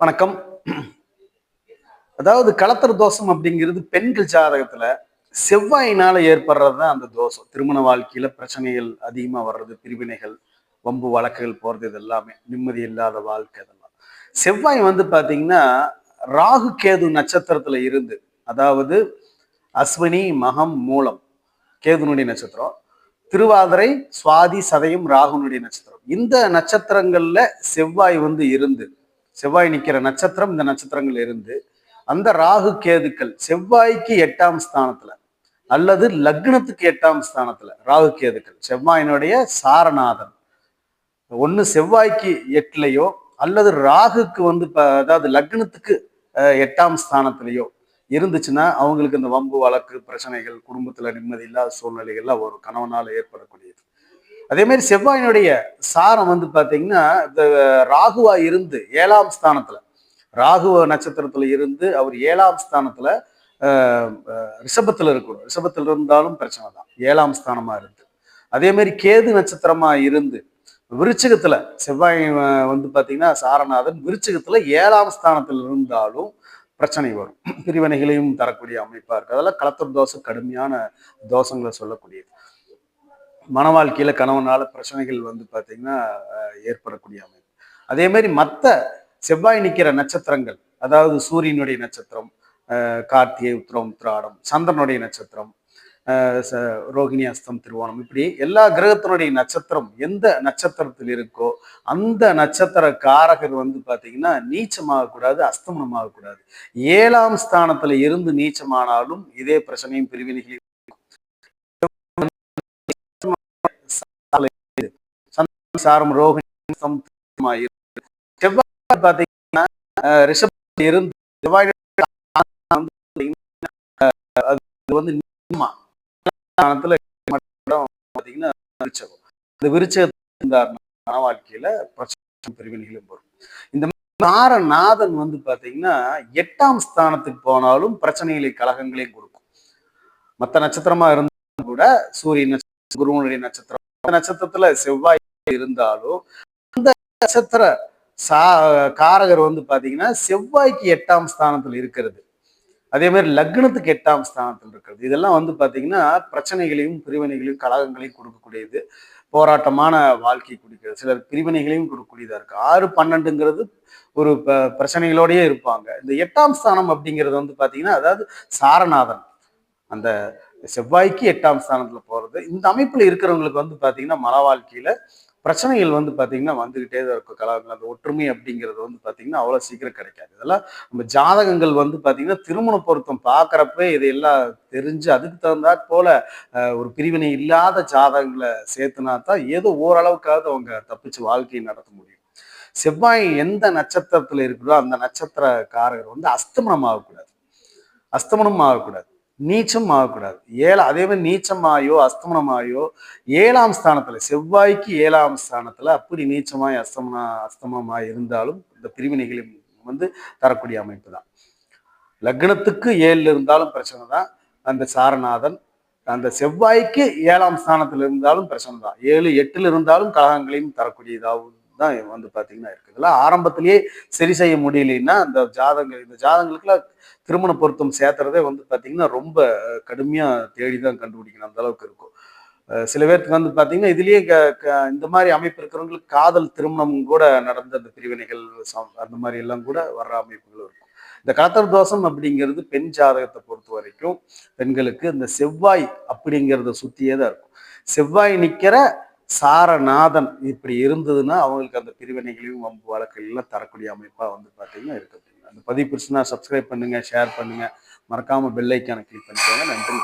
வணக்கம். அதாவது கலத்தர் தோஷம் அப்படிங்கிறது பெண்கள் ஜாதகத்துல செவ்வாயினால ஏற்படுறது தான் அந்த தோஷம். திருமண வாழ்க்கையில பிரச்சனைகள் அதிகமா வர்றது பிரிவினைகள் வம்பு வழக்குகள் போறது இது எல்லாமே நிம்மதி இல்லாத வாழ்க்கை இதெல்லாம். செவ்வாய் வந்து பாத்தீங்கன்னா ராகு கேது நட்சத்திரத்துல இருந்து அதாவது அஸ்வினி மகம் மூலம் கேதுனுடைய நட்சத்திரம் திருவாதிரை சுவாதி சதயம் ராகுனுடைய நட்சத்திரம். இந்த நட்சத்திரங்கள்ல செவ்வாய் வந்து இருந்து செவ்வாய் நிற்கிற நட்சத்திரம் இந்த நட்சத்திரங்கள் இருந்து அந்த ராகு கேதுக்கள் செவ்வாய்க்கு எட்டாம் ஸ்தானத்துல அல்லது லக்னத்துக்கு எட்டாம் ஸ்தானத்துல ராகு கேதுக்கள் செவ்வாயினுடைய சாரநாதன். ஒன்று செவ்வாய்க்கு எட்டுலையோ அல்லது ராகுக்கு வந்து இப்போ அதாவது லக்னத்துக்கு எட்டாம் ஸ்தானத்திலையோ இருந்துச்சுன்னா அவங்களுக்கு இந்த வம்பு வழக்கு பிரச்சனைகள் குடும்பத்துல நிம்மதி இல்லாத சூழ்நிலைகள்லாம் ஒரு கணவனால ஏற்படக்கூடியது. அதே மாதிரி செவ்வாயினுடைய சாரம் வந்து பார்த்தீங்கன்னா இந்த ராகுவா இருந்து ஏழாம் ஸ்தானத்துல ராகுவ நட்சத்திரத்துல இருந்து அவர் ஏழாம் ஸ்தானத்துல ரிஷபத்தில் இருக்கணும். ரிஷபத்தில் இருந்தாலும் பிரச்சனை தான். ஏழாம் ஸ்தானமா இருந்து. அதே மாதிரி கேது நட்சத்திரமா இருந்து விருச்சிகத்துல செவ்வாய் வந்து பார்த்தீங்கன்னா சாரநாதன் விருச்சிகத்துல ஏழாம் ஸ்தானத்தில் இருந்தாலும் பிரச்சனை வரும். பிரிவினைகளையும் தரக்கூடிய அமைப்பா இருக்கு. அதெல்லாம் கலத்தர் தோஷம் கடுமையான தோஷங்களை சொல்லக்கூடியது. மன வாழ்க்கையில கணவனால பிரச்சனைகள் வந்து பாத்தீங்கன்னா ஏற்படக்கூடிய அமைப்பு. அதே மாதிரி மற்ற செவ்வாய் நிற்கிற நட்சத்திரங்கள் அதாவது சூரியனுடைய நட்சத்திரம் கார்த்திகை உத்திரம் உத்திராடம் சந்திரனுடைய நட்சத்திரம் ச- ரோகிணி அஸ்தம் திருவோணம் இப்படி எல்லா கிரகத்தினுடைய நட்சத்திரம் எந்த நட்சத்திரத்தில் இருக்கோ அந்த நட்சத்திர காரகர் வந்து பார்த்தீங்கன்னா நீச்சமாகக்கூடாது அஸ்தமனமாகக்கூடாது ஏழாம் ஸ்தானத்தில் இருந்து நீச்சமானாலும் இதே பிரச்சனையும் பிரிவினைகளையும் சாரம் ரோஹிணி செவ்வாய் பார்த்தீங்கன்னா அஹ், இருந்து செவ்வாய் அது வந்து நீச்சமா விருச்சகம் இந்த விருச்சகத்தின் வாழ்க்கையில பிரச்சனை பிரிவினைகளும் வரும் இந்த நாதன் வந்து பாத்தீங்கன்னா எட்டாம் ஸ்தானத்துக்கு போனாலும் பிரச்சனைகளை கழகங்களையும் கொடுக்கும். மற்ற நட்சத்திரமா இருந்தாலும் கூட சூரியன் நட்சத்திரம் குருவனுடைய நட்சத்திரம் நட்சத்திரத்துல செவ்வாய் இருந்தாலும் அந்த நட்சத்திர சா காரகர் வந்து பாத்தீங்கன்னா செவ்வாய்க்கு எட்டாம் ஸ்தானத்தில் இருக்கிறது. அதே மாதிரி லக்னத்துக்கு எட்டாம் ஸ்தானத்தில் இருக்கிறது. இதெல்லாம் வந்து பாத்தீங்கன்னா பிரச்சனைகளையும் பிரிவினைகளையும் கலகங்களையும் கொடுக்கக்கூடியது. போராட்டமான வாழ்க்கை கொடுக்கிறது. சிலர் பிரிவினைகளையும் கொடுக்கக்கூடியதா இருக்கு. ஆறு பன்னெண்டுங்கிறது ஒரு பிரச்சனைகளோடயே இருப்பாங்க. இந்த எட்டாம் ஸ்தானம் அப்படிங்கிறது வந்து பாத்தீங்கன்னா அதாவது சாரநாதன். அந்த செவ்வாய்க்கு எட்டாம் ஸ்தானத்துல போறது. இந்த அமைப்புல இருக்கிறவங்களுக்கு வந்து பாத்தீங்கன்னா மன வாழ்க்கையில பிரச்சனைகள் வந்து பார்த்தீங்கன்னா வந்துகிட்டே தான் இருக்கும். கலாங்கள் அந்த ஒற்றுமை அப்படிங்கிறது வந்து பார்த்தீங்கன்னா அவ்வளோ சீக்கிரம் கிடைக்காது. இதெல்லாம் நம்ம ஜாதகங்கள் வந்து பார்த்தீங்கன்னா திருமண பொருத்தம் பார்க்கறப்ப இதையெல்லாம் தெரிஞ்சு அதுக்கு தகுந்தாற் போல ஒரு பிரிவினை இல்லாத ஜாதகங்களை சேர்த்துனா தான் ஏதோ ஓரளவுக்காவது அவங்க தப்பிச்சு வாழ்க்கையை நடத்த முடியும். செவ்வாய் எந்த நட்சத்திரத்தில் இருக்குதோ அந்த நட்சத்திர காரகர் வந்து அஸ்தமனம் ஆகக்கூடாது. அஸ்தமனம் ஆகக்கூடாது. நீச்சம் ஆகக்கூடாது ஏழா அதே மாதிரி நீச்சமாயோ அஸ்தமனமாயோ ஏழாம் ஸ்தானத்துல செவ்வாய்க்கு ஏழாம் ஸ்தானத்துல அப்படி நீச்சமாய் அஸ்தமனா அஸ்தமமாய் இருந்தாலும் இந்த பிரிவினைகளை வந்து தரக்கூடிய அமைப்பு தான். லக்னத்துக்கு ஏழுல இருந்தாலும் பிரச்சனை தான். அந்த சாரநாதன் அந்த செவ்வாய்க்கு ஏழாம் ஸ்தானத்துல இருந்தாலும் பிரச்சனை தான். ஏழு எட்டுல இருந்தாலும் கலகங்களையும் தரக்கூடியதாகவும் தான் வந்து பார்த்தீங்கன்னா இருக்குது இதெல்லாம் ஆரம்பத்திலேயே சரி செய்ய முடியலன்னா அந்த ஜாதகங்கள் இந்த ஜாதகங்களுக்குலாம் திருமண பொருத்தம் சேர்த்துறதே வந்து பார்த்தீங்கன்னா ரொம்ப கடுமையாக தேடி தான் கண்டுபிடிக்கணும். அந்த அளவுக்கு இருக்கும். சில பேர்த்துக்கு வந்து பார்த்தீங்கன்னா இதுலேயே க- க- இந்த மாதிரி அமைப்பு இருக்கிறவங்களுக்கு காதல் திருமணம் கூட நடந்த அந்த பிரிவினைகள் அந்த மாதிரி எல்லாம் கூட வர்ற அமைப்புகளும் இருக்கும். இந்த கலத்தர் தோஷம் அப்படிங்கிறது பெண் ஜாதகத்தை பொறுத்த வரைக்கும் பெண்களுக்கு இந்த செவ்வாய் அப்படிங்கிறத சுற்றியே தான் இருக்கும். செவ்வாய் நிற்கிற சாரநாதன் இப்படி இருந்ததுன்னா அவங்களுக்கு அந்த பிரிவினைகளையும் வம்பு வழக்குகளெல்லாம் தரக்கூடிய அமைப்பாக வந்து பார்த்தீங்கன்னா இருக்கு. அந்த பதிவு பிடிச்சுன்னா சப்ஸ்கிரைப் பண்ணுங்க ஷேர் பண்ணுங்கள் மறக்காமல் பெல்லைக்கான கிளிக் பண்ணிக்கோங்க. நன்றி.